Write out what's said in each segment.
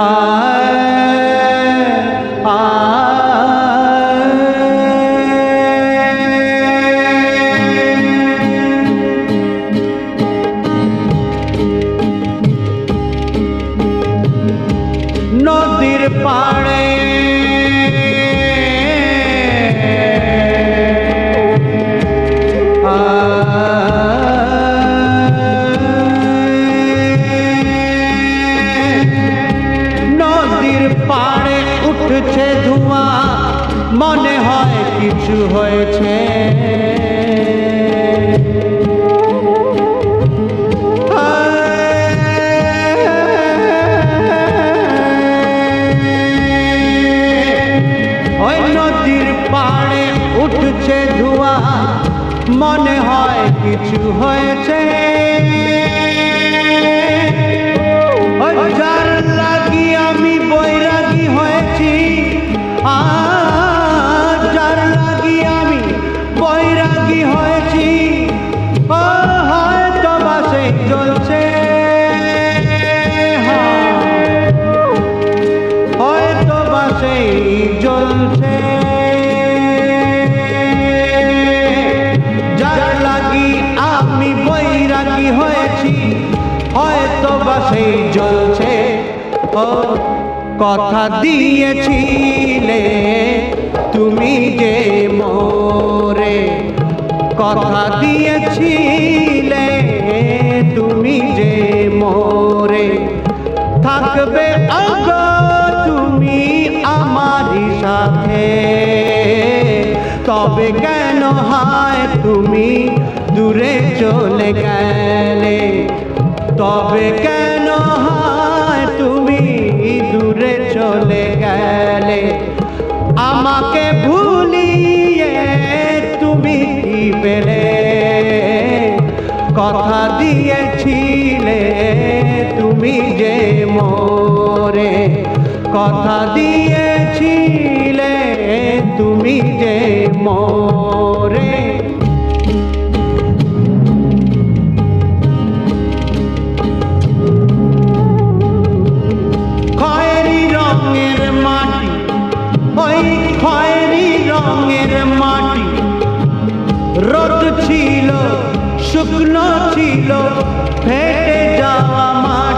Ah. ধোঁয়া মনে হয় কিছু হয়েছে। মনে হয় কিছু হয়েছে। বাসেই জ্বলছে। যার লাগি আমি বৈরাগী হয়েছি হয়তো বাসেই জ্বলছে। ও, কথা দিয়েছিলে তুমি যে মোরে। কথা দিয়েছিলে তুমি যে মোরে। থাকবে সাথে তবে কেন হায় তুমি দূরে চলে গেলে? তবে কেন হায় তুমি দূরে চলে গেলে? আমাকে ভুলিয়ে তুমি পেলে? কথা দিয়েছিলে তুমি যে মোরে। কথা দিয়েছিলে মোরে। খয়েরি রঙের মাটি, ওই খয়েরি রঙের মাটি। রোদ ছিল, শুকনো ছিল, ফেটে যাওয়া মাটি।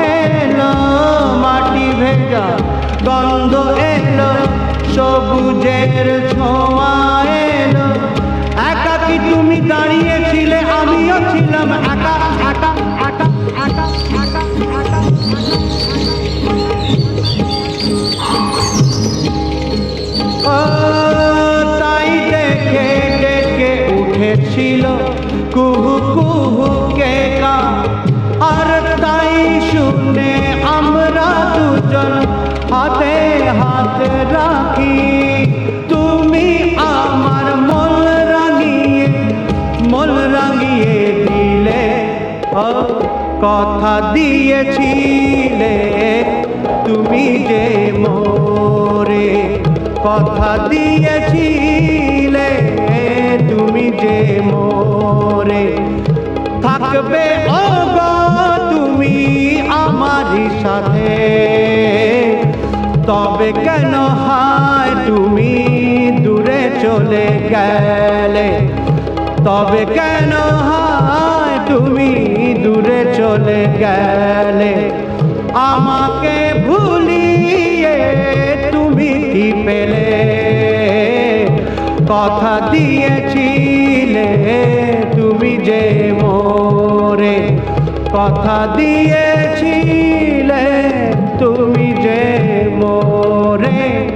সবুজের ছোঁয়া এলো। একাকি তুমি দাঁড়িয়েছিলে? আমিও ছিলাম একা একা একা একা একা একা তাই উঠেছিল। কুহু কুহু কে আর তাই শুনে আমরা দুজন হাতে হাতে রাখি। কথা দিয়েছিলে, তুমি যে মোরে কথা দিয়েছিলে, তুমি যে মোরে থাকবে ও গো তুমি আমারই সাথে। তবে কেন হায় তুমি দূরে চলে গেলে? তবে কেন হায় তুমি দূরে চলে গেলে আমাকে ভুলিয়ে তুমি কি পেলে? কথা দিয়েছিলে তুমি যে মোরে। কথা দিয়েছিলে তুমি যে মোরে।